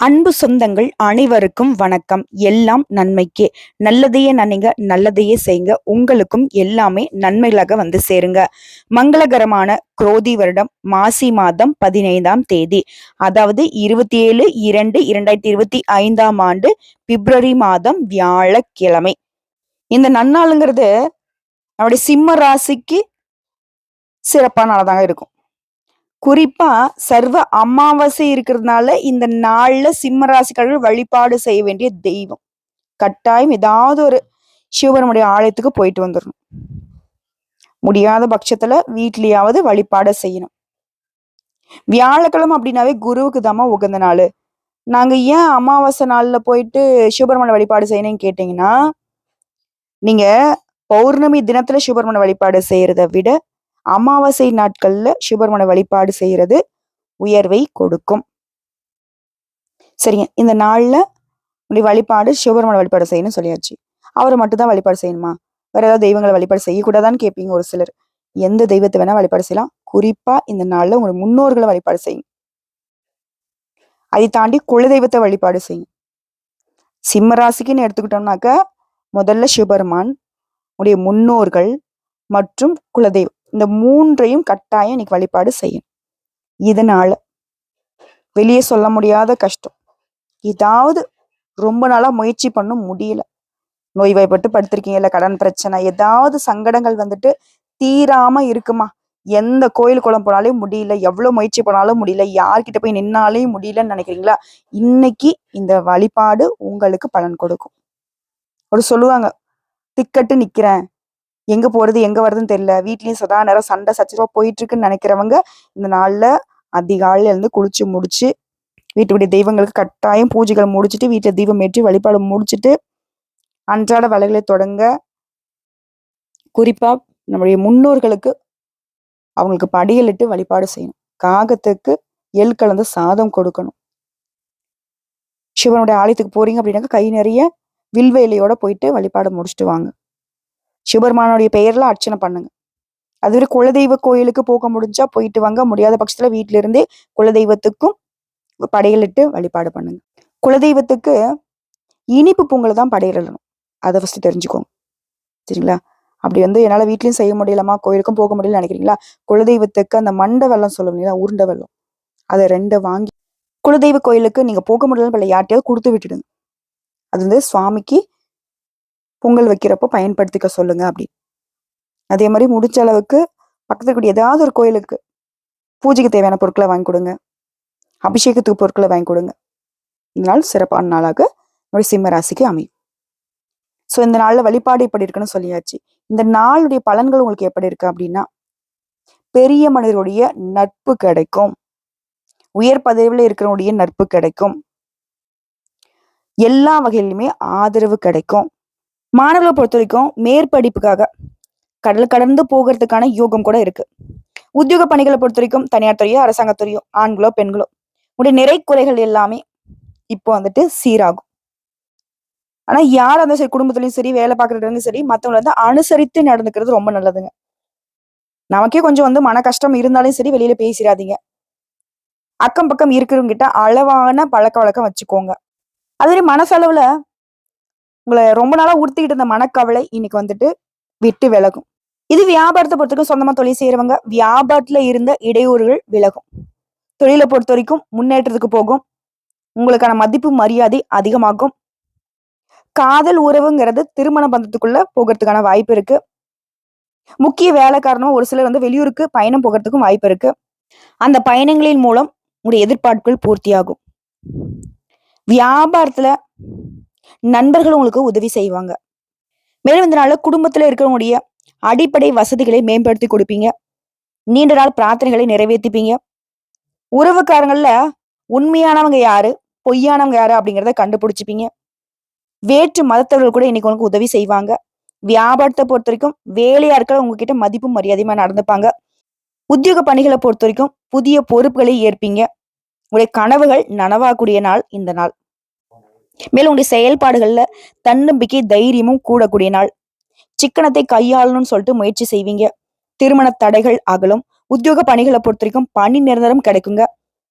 அன்பு சொந்தங்கள் அனைவருக்கும் வணக்கம். எல்லாம் நன்மைக்கே. நல்லதையே நினைங்க நல்லதையே செய்யுங்க. உங்களுக்கும் எல்லாமே நன்மைகளாக வந்து சேருங்க. மங்களகரமான குரோதி வருடம் மாசி மாதம் பதினைந்தாம் தேதி. அதாவது இருபத்தி ஏழு இரண்டு இரண்டாயிரத்தி இருபத்தி ஐந்தாம் ஆண்டு பிப்ரவரி மாதம் வியாழக்கிழமை. இந்த நன்னாளுங்கிறது நம்முடைய சிம்ம ராசிக்கு சிறப்பான நாளாக இருக்கும். குறிப்பா சர்வ அமாவாசை இருக்கிறதுனால இந்த நாள்ல சிம்ம ராசிக்காரர்கள் வழிபாடு செய்ய வேண்டிய தெய்வம். கட்டாயம் ஏதாவது ஒரு சிவபெருமுடைய ஆலயத்துக்கு போயிட்டு வந்துடணும் முடியாத பட்சத்துல வீட்லயாவது வழிபாட செய்யணும். வியாழக்கிழமை அப்படின்னாவே குருவுக்கு தாமா உகந்த நாள். நாங்க ஏன் அமாவாசை நாள்ல போயிட்டு சிவபெருமான வழிபாடு செய்யணும்னு கேட்டீங்கன்னா நீங்க பௌர்ணமி தினத்துல சிவபெருமான வழிபாடு செய்யறதை விட அமாவாசை நாட்கள்ல சிவபெருமான வழிபாடு செய்யறது உயர்வை கொடுக்கும். சரிங்க. இந்த நாள்ல உடைய வழிபாடு சிவபெருமான வழிபாடு செய்யணும்னு சொல்லியாச்சு. அவரை மட்டும் தான் வழிபாடு செய்யணுமா? வேற ஏதாவது தெய்வங்களை வழிபாடு செய்யக்கூடாதான்னு கேட்பீங்க ஒரு சிலர். எந்த தெய்வத்தை வேணா வழிபாடு செய்யலாம். குறிப்பா இந்த நாள்ல உங்களுடைய முன்னோர்களை வழிபாடு செய்யும். அதை தாண்டி குலதெய்வத்தை வழிபாடு செய்யும். சிம்ம ராசிக்குன்னு எடுத்துக்கிட்டோம்னாக்க முதல்ல சிவபெருமான் உடைய முன்னோர்கள் மற்றும் குலதெய்வம். இந்த மூன்றையும் கட்டாயம் இன்னைக்கு வழிபாடு செய்யும் இதனால வெளியே சொல்ல முடியாத கஷ்டம். ஏதாவது ரொம்ப நாளா முயற்சி பண்ணும் முடியல. நோய்வாய்ப்பட்டு படுத்திருக்கீங்கல்ல கடன் பிரச்சனை ஏதாவது சங்கடங்கள் வந்துட்டு தீராம இருக்குமா? எந்த கோயில் குளம் போனாலும் முடியல எவ்வளவு முயற்சி பண்ணாலும் முடியல யார்கிட்ட போய் நின்னாலையும் முடியலன்னு நினைக்கிறீங்களா? இன்னைக்கு இந்த வழிபாடு உங்களுக்கு பலன் கொடுக்கும். ஒரு சொல்லுவாங்க திக்கட்டு நிக்கிறேன் எங்க போறது எங்க வருதுன்னு தெரியல. வீட்லயும் சதா நேரம் சண்டை சச்சரவா போயிட்டு இருக்குன்னு நினைக்கிறவங்க இந்த நாள்ல அதிகாலையில இருந்து குளிச்சு முடிச்சு வீட்டுடைய தெய்வங்களுக்கு கட்டாயம் பூஜைகள் முடிச்சுட்டு வீட்டுல தீபம் ஏற்றி வழிபாடு முடிச்சுட்டு அன்றாட வேலைகளை தொடங்க குறிப்பா நம்முடைய முன்னோர்களுக்கு அவங்களுக்கு படியலிட்டு வழிபாடு செய்யணும். காகத்துக்கு எள் கலந்து சாதம் கொடுக்கணும். சிவனுடைய ஆலயத்துக்கு போறீங்க அப்படின்னாக்க கை நிறைய வில்வேலியோட போயிட்டு வழிபாடு முடிச்சுட்டு வாங்க. சிவபெருமானுடைய பெயர்ல அர்ச்சனை பண்ணுங்க. அதுவே குலதெய்வ கோயிலுக்கு போக முடிஞ்சா போயிட்டு வாங்க. முடியாத பட்சத்துல வீட்டுல இருந்தே குலதெய்வத்துக்கும் படையலிட்டு வழிபாடு பண்ணுங்க. குலதெய்வத்துக்கு இனிப்பு பொங்கலை தான் படையிடணும் அதை ஃபர்ஸ்ட் தெரிஞ்சுக்கோங்க. சரிங்களா? அப்படி வந்து என்னால வீட்லயும் செய்ய முடியலமா கோயிலுக்கும் போக முடியல நினைக்கிறீங்களா? குலதெய்வத்துக்கு அந்த மண்டை வெள்ளம் சொல்லுவீங்களா இல்லையா உருண்டை வெள்ளம் அதை ரெண்டை வாங்கி குலதெய்வ கோயிலுக்கு நீங்க போக முடியலன்னு யார்ட்டையாவது கொடுத்து விட்டுடுங்க. அது வந்து சுவாமிக்கு பொங்கல் வைக்கிறப்போ பயன்படுத்திக்க சொல்லுங்க அப்படின்னு. அதே மாதிரி முடிச்ச அளவுக்கு பக்கத்துல கூடிய ஏதாவது ஒரு கோயிலுக்கு பூஜைக்கு தேவையான பொருட்களை வாங்கி கொடுங்க. அபிஷேகத்துக்கு பொருட்களை வாங்கி கொடுங்க. இந்த நாள் சிறப்பான நாளாக நம்முடைய சிம்ம ராசிக்கு அமையும். ஸோ இந்த நாளில் வழிபாடு இப்படி இருக்குன்னு சொல்லியாச்சு. இந்த நாளுடைய பலன்கள் உங்களுக்கு எப்படி இருக்கு அப்படின்னா பெரிய மனிதருடைய நட்பு கிடைக்கும். உயர் பதவியில் இருக்கிறவனுடைய நட்பு கிடைக்கும். எல்லா வகையிலுமே ஆதரவு கிடைக்கும். மாணவர்களை பொறுத்த வரைக்கும் மேற்படிப்புக்காக கடல் கடந்து போகிறதுக்கான யோகம் கூட இருக்கு. உத்தியோக பணிகளை பொறுத்த வரைக்கும் தனியார் துறையோ அரசாங்கத்துறையோ ஆண்களோ பெண்களோ உடைய நிறை குறைகள் எல்லாமே இப்போ வந்துட்டு சீராகும். ஆனா யார் அந்த சரி குடும்பத்துலயும் சரி வேலை பார்க்கறதுலயும் சரி மத்தவங்களை வந்து அனுசரித்து நடந்துக்கிறது ரொம்ப நல்லதுங்க. நமக்கே கொஞ்சம் வந்து மன கஷ்டம் இருந்தாலும் சரி வெளியில பேசிடாதீங்க. அக்கம் பக்கம் இருக்கிறவங்க கிட்ட அளவான பழக்க வழக்கம் வச்சுக்கோங்க. அதே மனசளவுல உங்களை ரொம்ப நாளா உறுத்திக்கிட்டு இருந்த மனக்கவலை இன்னைக்கு வந்துட்டு விட்டு விலகும். இது வியாபாரத்தை பொறுத்தவரைக்கும் சொந்தமா தொழில் செய்யறவங்க வியாபாரத்துல இருந்த இடையூறுகள் விலகும். தொழிலை பொறுத்த வரைக்கும் முன்னேற்றத்துக்கு போகும். உங்களுக்கான மதிப்பு மரியாதை அதிகமாகும். காதல் உறவுங்கிறது திருமண பந்தத்துக்குள்ள போகிறதுக்கான வாய்ப்பு இருக்கு. முக்கிய வேலை காரணம் ஒரு சிலர் வந்து வெளியூருக்கு பயணம் போகிறதுக்கும் வாய்ப்பு இருக்கு. அந்த பயணங்களின் மூலம் உங்களுடைய எதிர்பார்ப்புகள் பூர்த்தியாகும். வியாபாரத்துல நண்பர்கள் உங்களுக்கு உதவி செய்வாங்க. மேலும் இந்த நாள்ல குடும்பத்துல இருக்கிறவங்களுடைய அடிப்படை வசதிகளை மேம்படுத்தி கொடுப்பீங்க. நீண்ட நாள் பிரார்த்தனைகளை நிறைவேற்றிப்பீங்க. உறவுக்காரங்கள்ல உண்மையானவங்க யாரு பொய்யானவங்க யாரு அப்படிங்கிறத கண்டுபிடிச்சிப்பீங்க. வேற்று மதத்தவர்கள் கூட இன்னைக்கு உங்களுக்கு உதவி செய்வாங்க. வியாபாரத்தை பொறுத்த வரைக்கும் வேலையா இருக்கிற உங்ககிட்ட மதிப்பும் மரியாதையுமா நடந்துப்பாங்க. உத்தியோக பணிகளை பொறுத்த வரைக்கும் புதிய பொறுப்புகளை ஏற்பீங்க. உங்களுடைய கனவுகள் நனவாகக்கூடிய நாள் இந்த நாள். மேலும் உங்களுடைய செயல்பாடுகள்ல தன்னம்பிக்கை தைரியமும் கூடக்கூடிய நாள். சிக்கனத்தை கையாளணும்னு சொல்லிட்டு முயற்சி செய்வீங்க. திருமண தடைகள் அகலும். உத்தியோக பணிகளை பொறுத்த வரைக்கும் பணி நிரந்தரம் கிடைக்குங்க.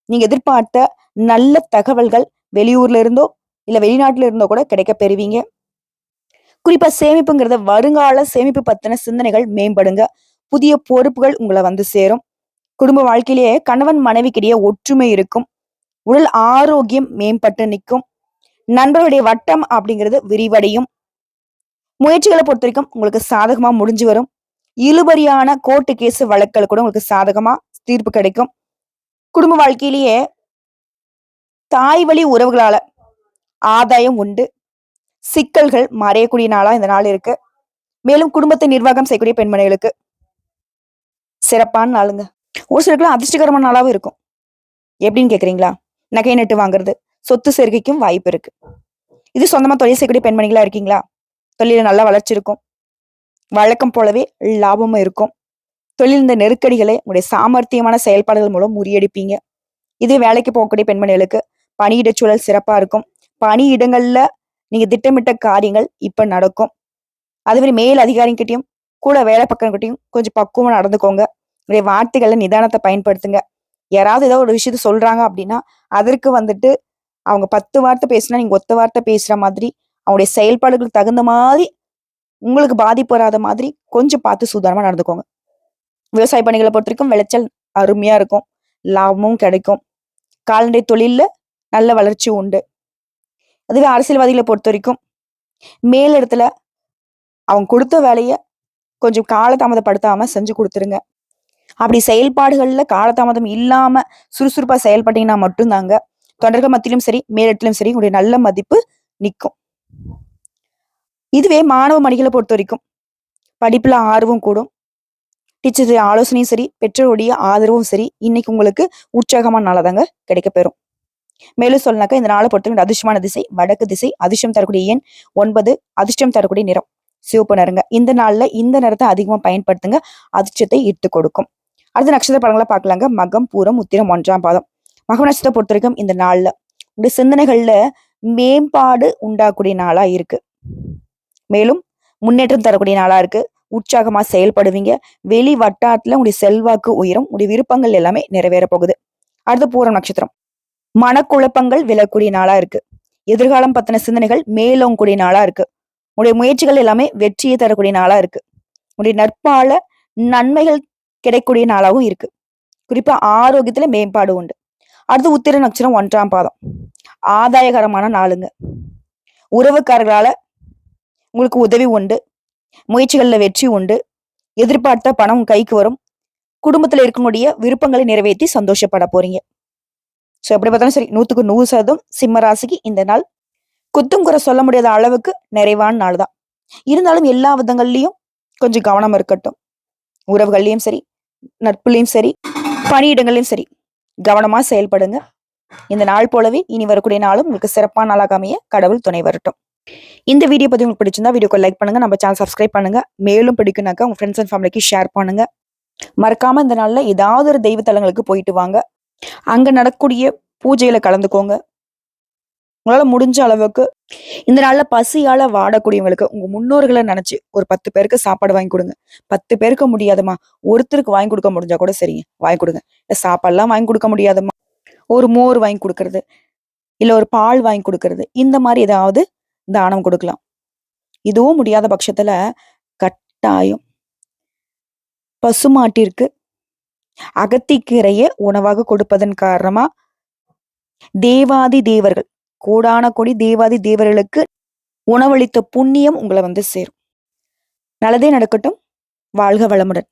நீங்க எதிர்பார்த்த நல்ல தகவல்கள் வெளியூர்ல இருந்தோ இல்ல வெளிநாட்டுல இருந்தோ கூட கிடைக்க பெறுவீங்க. குறிப்பா சேமிப்புங்கிறத வருங்கால சேமிப்பு பத்தின சிந்தனைகள் மேம்படுங்க. புதிய பொறுப்புகள் உங்களை வந்து சேரும். குடும்ப வாழ்க்கையிலேயே கணவன் மனைவிக்கிடையே ஒற்றுமை இருக்கும். உடல் ஆரோக்கியம் மேம்பட்டு நிற்கும். நண்பர்களுடைய வட்டம் அப்படிங்கிறது விரிவடையும். முயற்சிகளை பொறுத்த வரைக்கும் உங்களுக்கு சாதகமா முடிஞ்சு வரும். இழுபறியான கோர்ட்டு கேஸ் வழக்குகள் கூட உங்களுக்கு சாதகமா தீர்ப்பு கிடைக்கும். குடும்ப வாழ்க்கையிலேயே தாய் வழி உறவுகளால ஆதாயம் உண்டு. சிக்கல்கள் மறையக்கூடிய நாளா இந்த நாள் இருக்கு. மேலும் குடும்பத்தை நிர்வாகம் செய்யக்கூடிய பெண்மணிகளுக்கு சிறப்பான நாளுங்க. ஒரு சிலருக்குலாம் அதிர்ஷ்டகரமான நாளாவும் இருக்கும். எப்படின்னு கேக்குறீங்களா? நகை நட்டு வாங்குறது. சொத்து சேர்க்கைக்கும் வாய்ப்பு இருக்கு. இது சொந்தமா தொழில் செய்யக்கூடிய பெண்மணிகளா இருக்கீங்களா? தொழில நல்லா வளர்ச்சி இருக்கும் வழக்கம் போலவே லாபமும் இருக்கும். தொழில் இந்த நெருக்கடிகளை உங்களுடைய சாமர்த்தியமான செயல்பாடுகள் மூலம் முறியடிப்பீங்க. இதே வேலைக்கு போகக்கூடிய பெண்மணிகளுக்கு பணியிட சூழல் சிறப்பா இருக்கும். பணியிடங்கள்ல நீங்க திட்டமிட்ட காரியங்கள் இப்ப நடக்கும். அதுவே மேல் அதிகாரிகிட்டையும் கூட வேலை பக்கம்கிட்டையும் கொஞ்சம் பக்குவமா நடந்துக்கோங்க. உங்களுடைய வார்த்தைகளை நிதானத்தை பயன்படுத்துங்க. யாராவது ஏதோ ஒரு விஷயத்த சொல்றாங்க அப்படின்னா அதற்கு வந்துட்டு அவங்க பத்து வார்த்தை பேசினா நீங்க ஒத்த வார்த்தை பேசுற மாதிரி அவங்களுடைய செயல்பாடுகளுக்கு தகுந்த மாதிரி உங்களுக்கு பாதிப்பு வராத மாதிரி கொஞ்சம் பார்த்து சூதானமா நடந்துக்கோங்க. விவசாய பணிகளை பொறுத்த வரைக்கும் விளைச்சல் அருமையா இருக்கும். லாபமும் கிடைக்கும். கால்நடை தொழிலில் நல்ல வளர்ச்சி உண்டு. அதுவே அரசியல்வாதிகளை பொறுத்த வரைக்கும் மேலிடத்துல அவங்க கொடுத்த வேலையை கொஞ்சம் காலதாமதப்படுத்தாம செஞ்சு கொடுத்துருங்க. அப்படி செயல்பாடுகளில் காலதாமதம் இல்லாம சுறுசுறுப்பா செயல்பட்டீங்கன்னா மட்டும்தாங்க தொண்டர்கள் மத்தியிலும் சரி மேலிடத்திலும் சரி உங்களுடைய நல்ல மதிப்பு நிற்கும் இதுவே மாணவ மணிகளை பொறுத்த வரைக்கும் படிப்புல ஆர்வம் கூடும். டீச்சர் ஆலோசனையும் சரி பெற்றோருடைய ஆதரவும் சரி இன்னைக்கு உங்களுக்கு உற்சாகமான நாளதாங்க கிடைக்க பெறும். மேலும் சொல்லனாக்கா இந்த நாளை பொறுத்தவரை அதிர்ஷ்டமான திசை வடக்கு திசை அதிர்ஷ்டம் தரக்கூடிய எண் ஒன்பது அதிர்ஷ்டம் தரக்கூடிய நிறம். சிவப்பு நிறங்க. இந்த நாள்ல இந்த நிறத்தை அதிகமா பயன்படுத்துங்க. அதிர்ஷ்டத்தை இட்டு கொடுக்கும். அடுத்த நட்சத்திர படங்களை பார்க்கலாங்க. மகம் பூரம் உத்திரம் ஒன்றாம் பாதம். மகம் பொறுத்த வரைக்கும் இந்த நாள்ல உங்களுடைய சிந்தனைகள்ல மேம்பாடு உண்டாகக்கூடிய நாளா இருக்கு. மேலும் முன்னேற்றம் தரக்கூடிய நாளா இருக்கு. உற்சாகமா செயல்படுவீங்க. வெளி வட்டாரத்துல உங்களுடைய செல்வாக்கு உயரும். உங்களுடைய விருப்பங்கள் எல்லாமே நிறைவேற போகுது. அடுத்த பூரம் நட்சத்திரம். மனக்குழப்பங்கள் விலக்கூடிய நாளா இருக்கு. எதிர்காலம் பத்தின சிந்தனைகள் மேலோங்கக்கூடிய நாளா இருக்கு. உங்களுடைய முயற்சிகள் எல்லாமே வெற்றியை தரக்கூடிய நாளா இருக்கு. உங்களுடைய நட்பால நன்மைகள் கிடைக்கக்கூடிய நாளாகவும் இருக்கு. குறிப்பா ஆரோக்கியத்துல மேம்பாடு உண்டு. அடுத்து உத்திர நட்சத்திரம் ஒன்றாம் பாதம். ஆதாயகரமான நாளுங்க. உறவுக்காரர்களால உங்களுக்கு உதவி உண்டு. முயற்சிகளில் வெற்றி உண்டு. எதிர்பார்த்த பணம் கைக்கு வரும். குடும்பத்தில் இருக்கக்கூடிய விருப்பங்களை நிறைவேற்றி சந்தோஷப்பட போறீங்க. ஸோ எப்படி பார்த்தாலும் சரி நூற்றுக்கு நூறு சதவீதம் சிம்மராசிக்கு இந்த நாள். குத்தும் குறை சொல்ல முடியாத அளவுக்கு நிறைவான நாள் தான். இருந்தாலும் எல்லா விதங்கள்லையும் கொஞ்சம் கவனம் இருக்கட்டும். உறவுகள்லையும் சரி நட்புலையும் சரி பணியிடங்கள்லையும் சரி. கவனமா செயல்படுங்க. இந்த நாள் போலவே இனி வரக்கூடிய நாளும் உங்களுக்கு சிறப்பான நாளாக அமைய கடவுள் துணை வரட்டும். இந்த வீடியோ பத்தி உங்களுக்கு பிடிச்சிருந்தா வீடியோக்கு லைக் பண்ணுங்க. நம்ம சேனல் சப்ஸ்கிரைப் பண்ணுங்க. மேலும் பிடிக்குனாக்கா உங்க ஃப்ரெண்ட்ஸ் அண்ட் ஃபேமிலிக்கு ஷேர் பண்ணுங்க. மறக்காம இந்த நாள்ல ஏதாவது ஒரு தெய்வ தலங்களுக்கு போயிட்டு வாங்க. அங்க நடக்கக்கூடிய பூஜையில கலந்துக்கோங்க. உங்களால முடிஞ்ச அளவுக்கு இந்த நாள்ல பசியால வாடக்கூடியவங்களுக்கு உங்க முன்னோர்களை நினைச்சு ஒரு பத்து பேருக்கு சாப்பாடு வாங்கி கொடுங்க. பத்து பேருக்கு முடியாதம்மா. ஒருத்தருக்கு வாங்கி கொடுக்க முடிஞ்சா கூட சரிங்க. வாங்கி கொடுங்க. இல்ல சாப்பாடுலாம் வாங்கி கொடுக்க முடியாதம்மா. ஒரு மோர் வாங்கி கொடுக்கறது. இல்ல ஒரு பால் வாங்கி கொடுக்கறது. இந்த மாதிரி ஏதாவது தானம் கொடுக்கலாம். இதுவும் முடியாத பட்சத்துல கட்டாயம். பசுமாட்டிற்கு அகத்திக்கீரையை உணவாக கொடுப்பதன் காரணமா தேவாதி தேவர்கள் கோடான கொடி தேவாதி தேவர்களுக்கு உணவளித்த புண்ணியம் உங்களை வந்து சேரும். நல்லதே நடக்கட்டும். வாழ்க வளமுடன்.